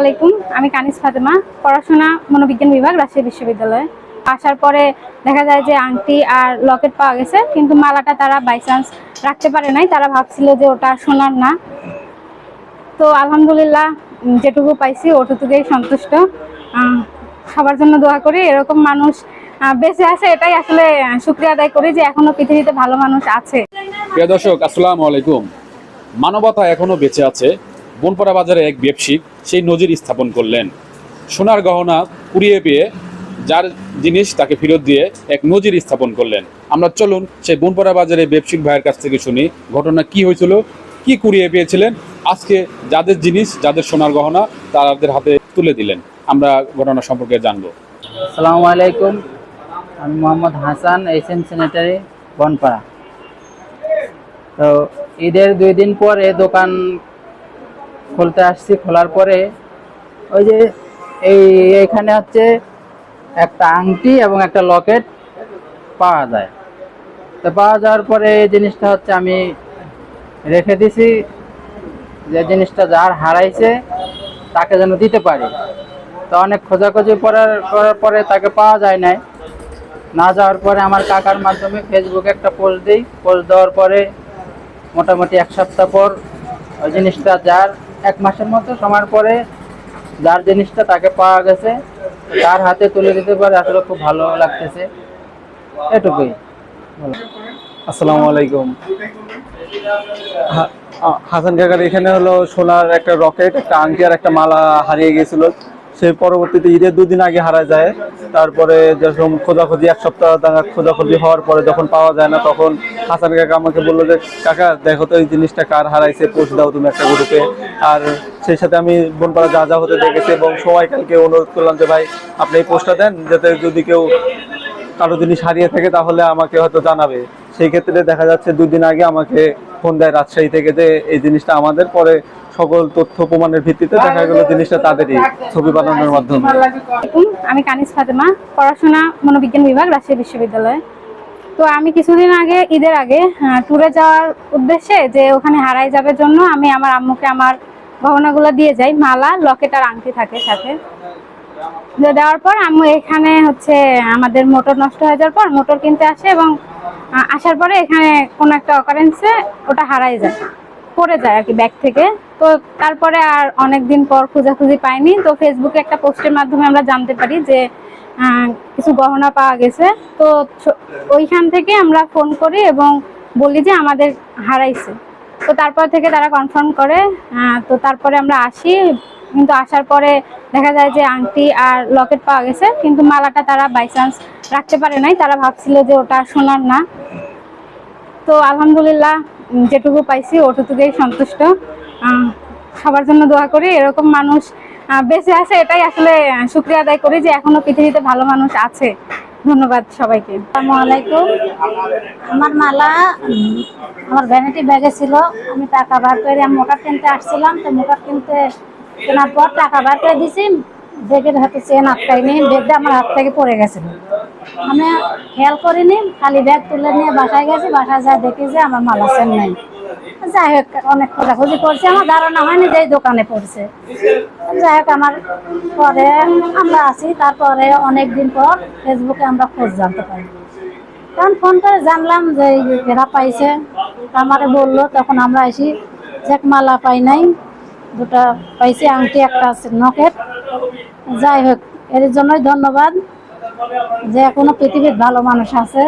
আলাইকুম। আমি কানিস ফাতেমা, পড়াশোনা মনোবিজ্ঞান বিভাগ, রাজশাহী বিশ্ববিদ্যালয়ে। আসার পরে দেখা যায় যে আংটি আর লকেট পাওয়া গেছে, কিন্তু মালাটা তারা বাই চান্স রাখতে পারে নাই। তারা ভাবছিল যে ওটা সোনার না। তো আলহামদুলিল্লাহ, যেটুকু পাইছি ওটুকুই সন্তুষ্ট। সবার জন্য দোয়া করি, এরকম মানুষ বেঁচে আছে, এটাই আসলে শুক্রিয়া আদায় করি যে এখনও পৃথিবীতে ভালো মানুষ আছে। প্রিয় দর্শক, আসসালামু আলাইকুম। মানবতা এখনও বেঁচে আছে। বনপাড়া বাজারে এক ব্যবসায়িক সেই নজির স্থাপন করলেন। সোনার গহনা কুড়িয়ে পেয়ে যার জিনিস তাকে ফেরত দিয়ে এক নজির স্থাপন করলেন। আমরা চলুন সেই বনপাড়া বাজারে ব্যবসায়িক ভাইয়ের কাছ থেকে শুনি ঘটনা কি হয়েছিল, কি কুড়িয়ে পেয়েছিলেন, আজকে যাদের জিনিস, যাদের সোনার গহনা তাদের হাতে তুলে দিলেন। আমরা ঘটনা সম্পর্কে জানব। আসসালামু আলাইকুম, আমি মোহাম্মদ হাসান এশিয়ান সেনেটারি, বনপাড়া। তো ঈদের দুই দিন পরে দোকান খুলতে আসছি, খোলার পরে ওই যে এই এখানে হচ্ছে একটা আংটি এবং একটা লকেট পাওয়া যায়। তো পাওয়া যাওয়ার পরে এই জিনিসটা হচ্ছে আমি রেখে দিছি, যে জিনিসটা যার হারাইছে তাকে যেন দিতে পারি। তো অনেক খোঁজাখুঁজি করার করার পরে তাকে পাওয়া যায় নাই। না যাওয়ার পরে আমার কাকার মাধ্যমে ফেসবুকে একটা পোস্ট দিই। পোস্ট দেওয়ার পরে মোটামুটি এক সপ্তাহ পর ওই জিনিসটা যার এক মাসের মতো, সময়ের পরে যার জিনিসটা তাকে পাওয়া গেছে, তার হাতে তুলে দিতে পারে, আসলে খুব ভালো লাগতেছে। এটুকুই। আসসালামু আলাইকুম। হাসান কাকার এখানে হলো সোনার একটা রকেট, একটা আংটি আর একটা মালা হারিয়ে গেছিল সে পরবর্তীতে ঈদের দুদিন আগে হারা যায়। তারপরে যখন খোঁজাখুঁজি, এক সপ্তাহ তাঙ্গা খোঁজাখুঁজি হওয়ার পরে যখন পাওয়া যায় না, তখন হাসান কাকা আমাকে বলল যে, কাকা, দেখো তো এই জিনিসটা কার হারাইছে পোস্ট দাও তুমি একটা গ্রুপে আর সেই সাথে আমি বনপাড়া যা যা হতে দেখেছি এবং সবাই কালকে অনুরোধ করলাম যে, ভাই, আপনি এই পোস্টটা দেন, যাতে যদি কেউ কারও জিনিস হারিয়ে থাকে, তাহলে আমাকে হয়তো জানাবে। সেই ক্ষেত্রে দেখা যাচ্ছে দুদিন আগে আমাকে ফোন দেয় রাজশাহী থেকে যে, এই জিনিসটা আমাদের, পরে সকল তথ্য প্রমাণের ভিত্তিতে দেখা গেল জিনিসটা তাদেরই ছবি বানানোর মাধ্যমে। আমি কানিস ফাতেমা পড়াশোনা মনোবিজ্ঞান বিভাগ রাজশাহী বিশ্ববিদ্যালয়ে। তো আমি কিছুদিন আগে ঈদের আগে ট্যুরে যাওয়ার উদ্দেশ্যে যে ওখানে হারাই যাবে জন্য আমি আমার আম্মুকে আমার গহনাগুলো দিয়ে যাই মালা লকেট আর আংটি থাকে সাথে। দিয়ে দেওয়ার পর আম্মু এখানে হচ্ছে আমাদের মোটর নষ্ট হয়ে যাওয়ার পর মোটর কিনতে আসে এবং আসার পরে এখানে কোনো একটা অকারেন্সে ওটা হারাই যায়। পড়ে যায় আর কি ব্যাগ থেকে। তো তারপরে আর অনেক দিন পর খোঁজাখুঁজি পাইনি। তো ফেসবুকে একটা পোস্টের মাধ্যমে আমরা জানতে পারি যে কিছু গহনা পাওয়া গেছে। তো ওইখান থেকে আমরা ফোন করি এবং বলি যে আমাদের হারাইছে। তো তারপর থেকে তারা কনফার্ম করে। তো তারপরে আমরা আসি। কিন্তু আসার পরে দেখা যায় যে আংটি আর লকেট পাওয়া গেছে। কিন্তু মালাটা তারা বাই চান্স রাখতে পারে নাই। তারা ভাবছিল যে ওটা সোনার না। তো আলহামদুলিল্লাহ যেটুকু পাইছি ওটুকুই সন্তুষ্ট। সবার জন্য দোয়া করি, এরকম মানুষ বেঁচে আছে, এটাই আসলে শুক্রিয়া আদায় করি যে এখনও পৃথিবীতে ভালো মানুষ আছে। ধন্যবাদ সবাইকে। আসসালামু আলাইকুম। আমার মালা আমার ভ্যানিটি ব্যাগে ছিল। আমি টাকা বার করে, আমি মোটর কিনতে আসছিলাম, তো মোটর কিনতে কেনার পর টাকা বার করে দিছি। ব্যাগের হাতে চেন আটকাইনি ব্যাগটা আমার হাত থেকে পড়ে গেছিল আমি খেয়াল করিনি, খালি ব্যাগ তুলে নিয়ে বাসায় গেছি, বাসায় যায় দেখি যে আমার মালা চেন নাই। যাই হোক, অনেক খোঁজাখুঁজি করছে, আমার ধারণা হয়নি যে দোকানে পড়ছে। যাই হোক, আমার পরে আমরা আছি, তারপরে অনেক দিন পর ফেসবুকে আমরা খোঁজ জানতে পারি। তখন ফোন করে জানলাম যে এরা পাইছে আমারে বলল, তখন আমরা আসি যে মালা পাই নাই, দুটা পাইছি, আংটি, একটা আছে নখের যাই হোক, এর জন্যই ধন্যবাদ। যে এখনও পৃথিবীর ভালো মানুষ আছে